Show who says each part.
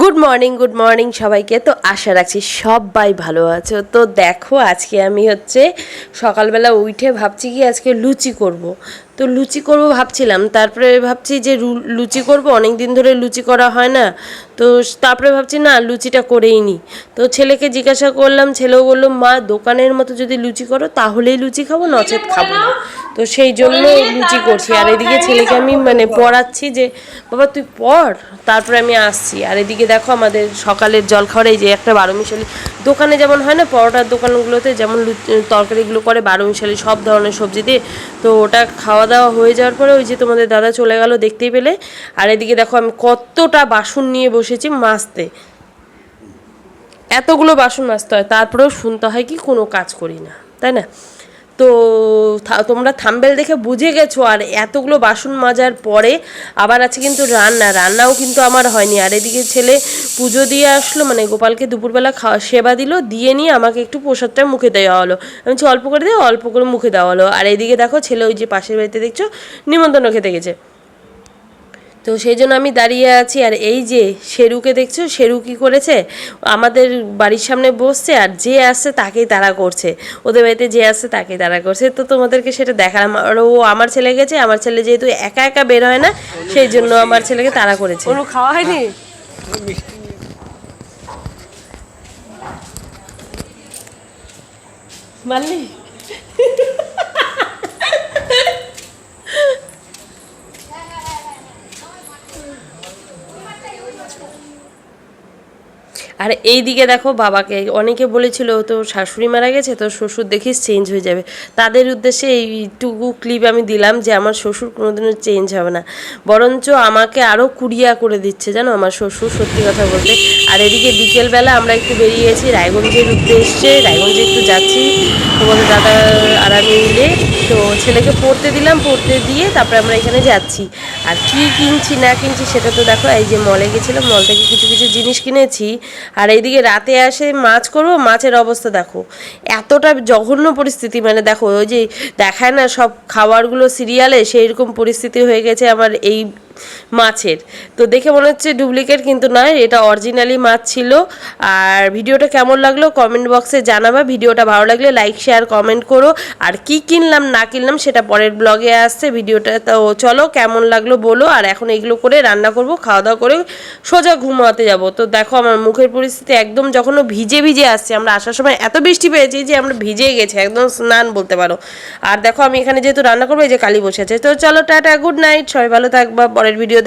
Speaker 1: Good morning good morning সবাইকে। তো আশা রাখছি সবাই ভালো আছো। তো দেখো, আজকে আমি হচ্ছে সকালবেলা উঠে ভাবছি কি আজকে লুচি করব। তো লুচি করব ভাবছিলাম। তারপরে ভাবছি যে লুচি করব অনেক দিন ধরে লুচি করা হয় না। তো তারপরে ভাবছি, না, লুচিটা করেই নি। তো ছেলেকে জিজ্ঞাসা করলাম, ছেলেও বলল, মা, দোকানের মতো যদি লুচি করো, তাহলেই লুচি খাব, নচেত খাব না। তো সেই জন্য লুচি করছি। আর এদিকে ছেলেকে আমি মানে পড়াচ্ছি যে, বাবা, তুই পড়। তারপরে আমি আসছি। আর এদিকে দেখো আমাদের সকালের জলখাবার, এই যে একটা বারো মিশালি দোকানে যেমন হয় না, পরোটার দোকানগুলোতে যেমন তরকারিগুলো করে বারো মিশালি সব ধরনের সবজি দিয়ে, তো ওটা খাওয়া দাওয়া হয়ে যাওয়ার পরে ওই যে তোমাদের দাদা চলে গেল দেখতেই পেলে। আর এদিকে দেখো আমি কতটা বাসন নিয়ে বসেছি মাজতে। এতগুলো বাসন মাজতে হয়, তারপরেও শুনতে হয় কি কোনো কাজ করি না, তাই না? তো তোমরা থাম্বেল দেখে বুঝে গেছো, আর এতগুলো বাসন মাজার পরে আবার আছে কিন্তু রান্না। রান্নাও কিন্তু আমার হয়নি। আর এদিকে ছেলে পুজো দিয়ে আসলো মানে গোপালকে দুপুরবেলা খাওয়া, সেবা দিল, দিয়ে নিয়ে আমাকে একটু প্রসাদটা মুখে দেওয়া হলো। আমি অল্প করে দিয়ে অল্প করে মুখে দেওয়া হলো। আর এদিকে দেখো ছেলে ওই যে পাশের বাড়িতে দেখছ নিমন্ত্রণ খেতে গেছে। তো সেই জন্য আমি দাঁড়িয়ে আছি আর এই যে শেরুকে দেখছ শেরু কি করেছে? আমাদের বাড়ির সামনে বসছে আর যে আসছে তাকেই তারা করছে। ওদের বাড়িতে যে আসছে তাকেই তারা করছে। তো তোমাদেরকে সেটা দেখালাম। আর ও আমার ছেলে গেছে আমার ছেলে যেহেতু একা একা বের হয় না সেই জন্য আমার ছেলেকে তারা করেছে।
Speaker 2: খাওয়া হয়নি?
Speaker 1: মানলি আর এই দিকে দেখো বাবাকে, অনেকে বলেছিল তো শাশুড়ি মারা গেছে তো শ্বশুর দেখিস চেঞ্জ হয়ে যাবে। তাদের উদ্দেশ্যে এইটুকু ক্লিপ আমি দিলাম যে, আমার শ্বশুর কোনোদিনও চেঞ্জ হবে না। বরঞ্চ আমাকে আরও কুড়িয়া করে দিচ্ছে, জানো? আমার শ্বশুর সত্যি কথা বলতে। আর এদিকে বিকেলবেলা আমরা একটু বেরিয়ে গেছি রায়গঞ্জের উদ্দেশ্যে রায়গঞ্জে একটু যাচ্ছি। তোমাদের দাদা আর আমি মিলে তো ছেলেকে পড়তে দিলাম, পড়তে দিয়ে তারপরে আমরা এখানে যাচ্ছি। আর কি কিনছি, না কিনছি সেটা তো দেখো, এই যে মলে গেছিলাম মল থেকে কিছু কিছু জিনিস কিনেছি। আর এইদিকে রাতে আসে মাছ করব, মাছের অবস্থা দেখো, এতটা জঘন্য পরিস্থিতি। মানে দেখো, ওই যে দেখায় না সব খাবারগুলো, সিরিয়ালে সেই রকম পরিস্থিতি হয়ে গেছে আমার এই মাছের। তো দেখে মনে হচ্ছে ডুপ্লিকেট, কিন্তু নয় এটা অরিজিনালি মাছ ছিল। আর ভিডিওটা কেমন লাগল কমেন্ট বক্সে জানাবা। ভিডিওটা ভালো লাগলে লাইক শেয়ার কমেন্ট করো। আর কি কিনলাম, না কিনলাম, সেটা পরের ব্লগে আসছে। ভিডিওটা তো চলো, কেমন লাগল বলো। আর এখন এগুলো করে রান্না করব খাওয়া দাওয়া করে সোজা ঘুমাতে যাব। তো দেখো, আমার মুখের পরিস্থিতি একদম যখন ভিজে ভিজে আসছে, আমরা আসার সময় এত বৃষ্টি পেয়েছি যে আমরা ভিজে গেছি, একদম স্নান বলতে পারো। আর দেখো, আমি এখানে যেহেতু রান্না করব, এই যে কালি বসে আছে। তো চলো, টাটা গুড নাইট সবাই ভালো থাকবা পরের ভিডিও